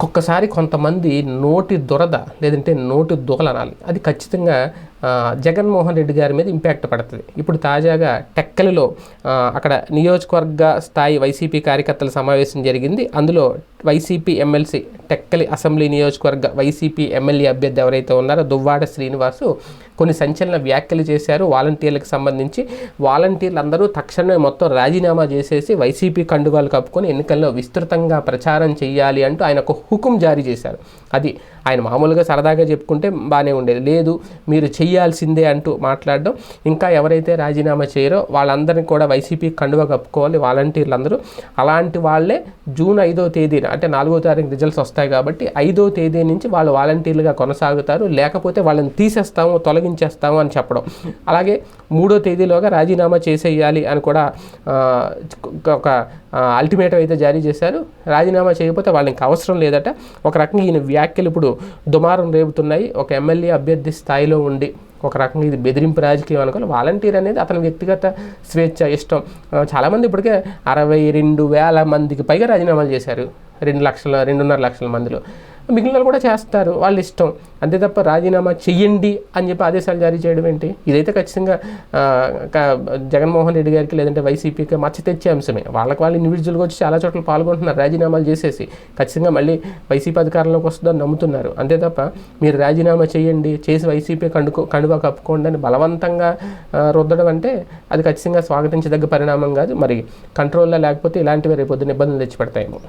ఒక్కొక్కసారి కొంతమంది నోటి దురద లేదంటే నోటి దుగలనాలి అది ఖచ్చితంగా జగన్మోహన్ రెడ్డి గారి మీద ఇంపాక్ట్ పడుతుంది. ఇప్పుడు తాజాగా టెక్కలిలో అక్కడ నియోజకవర్గ స్థాయి వైసీపీ కార్యకర్తల సమావేశం జరిగింది. అందులో వైసీపీ ఎమ్మెల్సీ టెక్కలి అసెంబ్లీ నియోజకవర్గ వైసీపీ ఎమ్మెల్యే అభ్యర్థి ఎవరైతే ఉన్నారో దువ్వాడ శ్రీనివాసు కొన్ని సంచలన వ్యాఖ్యలు చేశారు. వాలంటీర్లకు సంబంధించి వాలంటీర్లు అందరూ తక్షణమే మొత్తం రాజీనామా చేసేసి వైసీపీ కండువాలు కప్పుకొని ఎన్నికల్లో విస్తృతంగా ప్రచారం చేయాలి అంటూ ఆయన ఒక హుకుం జారీ చేశారు. అది ఆయన మామూలుగా సరదాగా చెప్పుకుంటే బాగానే ఉండేది. లేదు మీరు చేయాల్సిందే అంటూ మాట్లాడడం. ఇంకా ఎవరైతే రాజీనామా చేయరో వాళ్ళందరినీ కూడా వైసీపీ కండువ కప్పుకోవాలి. వాలంటీర్లు అందరూ అలాంటి వాళ్ళే జూన్ ఐదో తేదీన అంటే నాలుగో తారీఖు రిజల్ట్స్ వస్తాయి కాబట్టి ఐదో తేదీ నుంచి వాళ్ళు వాలంటీర్లుగా కొనసాగుతారు. లేకపోతే వాళ్ళని తీసేస్తాము తొలగించేస్తాము అని చెప్పడం. అలాగే మూడో తేదీలోగా రాజీనామా చేసేయాలి అని కూడా ఒక అల్టిమేటం అయితే జారీ చేశారు. రాజీనామా చేయకపోతే వాళ్ళకి ఇంకా అవసరం లేదట. ఒక రకంగా ఈయన వ్యాఖ్యలు ఇప్పుడు దుమారం రేపుతున్నాయి. ఒక ఎమ్మెల్యే అభ్యర్థి స్థాయిలో ఉండి ఒక రకంగా ఇది బెదిరింపు రాజకీయం అనుకోవాలి వాలంటీర్ అనేది అతని వ్యక్తిగత స్వేచ్ఛ ఇష్టం. చాలామంది ఇప్పటికే అరవై రెండు వేల మందికి పైగా రాజీనామాలు చేశారు. రెండు లక్షల రెండున్నర లక్షల మందిలో. మిగిలిన కూడా చేస్తారు వాళ్ళ ఇష్టం. అంతే తప్ప రాజీనామా చెయ్యండి అని చెప్పి ఆదేశాలు జారీ చేయడం ఏంటి? ఇదైతే ఖచ్చితంగా జగన్మోహన్ రెడ్డి గారికి లేదంటే వైసీపీకి మచ్చ తెచ్చే అంశమే. వాళ్ళకి వాళ్ళు ఇండివిజువల్గా వచ్చి చాలా చోట్ల పాల్గొంటున్నారు రాజీనామాలు చేసేసి. ఖచ్చితంగా మళ్ళీ వైసీపీ అధికారంలోకి వస్తుందని నమ్ముతున్నారు. అంతే తప్ప మీరు రాజీనామా చేయండి చేసి వైసీపీ కండుకో కండువా కప్పుకోండి అని బలవంతంగా రుద్దడం అంటే అది ఖచ్చితంగా స్వాగతించదగ్గ పరిణామం కాదు. మరి కంట్రోల్లో లేకపోతే ఇలాంటివి రేపొద్దున ఇబ్బందులు తెచ్చిపెడతాయేమో.